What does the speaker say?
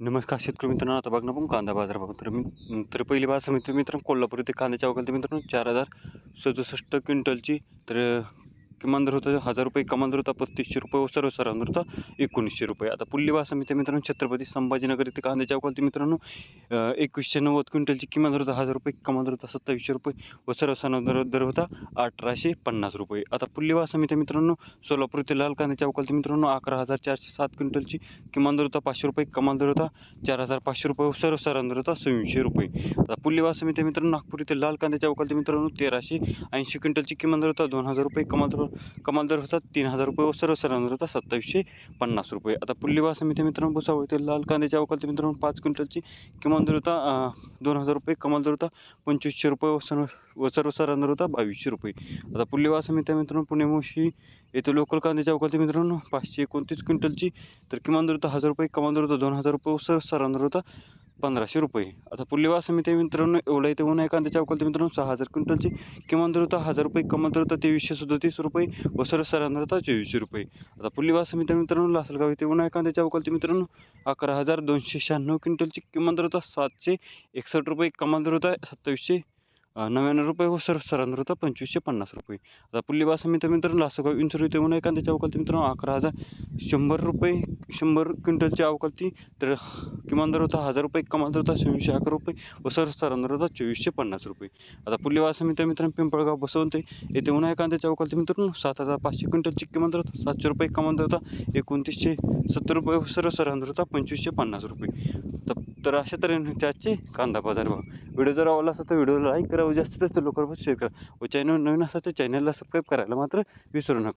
नमस्कार शेतकरी मित्रांनो आता बघ ना पण कांदा बाजार बघ तर मी तर पहिली बाजार मित्र मित्रांनो कोल्हापूर इथे कांद्याच्या अवकाल मित्रांनो चार हजार सदुसष्ट क्विंटलची तर किमान दर होता हजार रुपये कमान दर होता पस्तीसशे रुपये व सर्वसाधारण दर होता एकोणीसशे रुपये. आता पुल्ली बाजार मित्र मित्रांनो छत्रपती संभाजीनगर इथे कांद्याच्या अवकाल मित्रांनो. एकवीसशे नव्वद क्विंटलची किमान दर होता हजार रुपये कमान दर होता सत्तावीसशे रुपये व सर्वसाधारण दर दर होता अठराशे पन्नास रुपये. आता पुल्ली बाजार मित्र मित्रांनो सोलापूर इथे लाल कांद्याच्या अवकाल मित्रांनो अकरा हजार चारशे सात क्विंटलची किमान दर होता पाचशे रुपये कमान दर होता चार हजार पाचशे रुपये व सर्वसाधारण दर होता सव्वीसशे रुपये. आता पुल्लेवा समिती मित्रांनो नागपूर इथे लाल कांद्याच्या अवकालते मित्रांनो तेराशे ऐंशी क्विंटलची किमान दर होता दोन हजार रुपये कमान दर कमाल दर होता तीन हजार रुपये व सर्वसाधारण दर होता सत्तावीसशे पन्नास रुपये. आता पुल्लेवा समिती मित्रांनो भुसावळ इथे लाल कांद्याच्या अवकालते मित्रांनो पाच क्विंटलची किमान दर होता दोन हजार रुपये कमाल दर होता पंचवीसशे रुपये व सर्व व सर्वसाधारण सरांवर होता बावीसशे रुपये. आता पुल्लेवा समिती मित्रांनो पुणे मोशी येथे लोकल कांद्याच्या अवकालते मित्रांनो पाचशे एकोणतीस क्विंटलची तर किमान दर होता हजार रुपये कमाल दर होता दोन हजार रुपये व सर्वसाधारण होता पंधराशे रुपये. आता पुल्लेवा समिती मित्रांनो एवढा इथे उन्हाळी कांद्याच्या अवकालते मित्रांनो सहा हजार क्विंटलची किमान दरता हजार रुपये कमाल दरता तेवीसशे सदतीस रुपये व सर्वसाधारण चोवीसशे रुपये. आता पुल्लेवा समिती मित्रांनो लासलगाव इथे उन्हाळी कांद्याच्या अवकालते मित्रांनो अकरा हजार दोनशे शहाण्णव क्विंटलची किमान दरता सातशे एकसष्ट रुपये कमाल दरता सत्तावीसशे नव्याण्णव रुपये व सर दर होता पंचवीसशे पन्नास रुपये. आता पुल्लेवा मित्र मित्रांनो लासगाव इंचूर इथे म्हणून एखाद्याच्या अवकालते मित्रांनो अकरा हजार शंभर रुपये शंभर क्विंटलची अवकालती तर किमान दर होता हजार रुपये कमाल दर होता सव्वीसशे अकरा रुपये व सर्वसाधारण दर होता चोवीसशे पन्नास रुपये. आता पुल्लेवा मित्र मित्रांनो पिंपळगाव बसवंत येथे म्हणून एखाद्याच्या अवकालती मित्रांनो सात हजार पाचशे क्विंटलची किमान दर होता सातशे रुपये कमाल दर होता एकोणतीसशे सत्तर रुपये व सर्वसाधारण दर होता पंचवीसशे पन्नास रुपये. तर तर अशा तऱ्हेने त्याचे कांदा बाजार भाव. व्हिडिओ जर आवडला असेल तर व्हिडिओला लाईक करा व जास्तीत जास्त लोकांपर्यंत शेअर करा. व चॅनल नवीन असेल तर चॅनलला सबस्क्राईब करायला मात्र विसरू नका.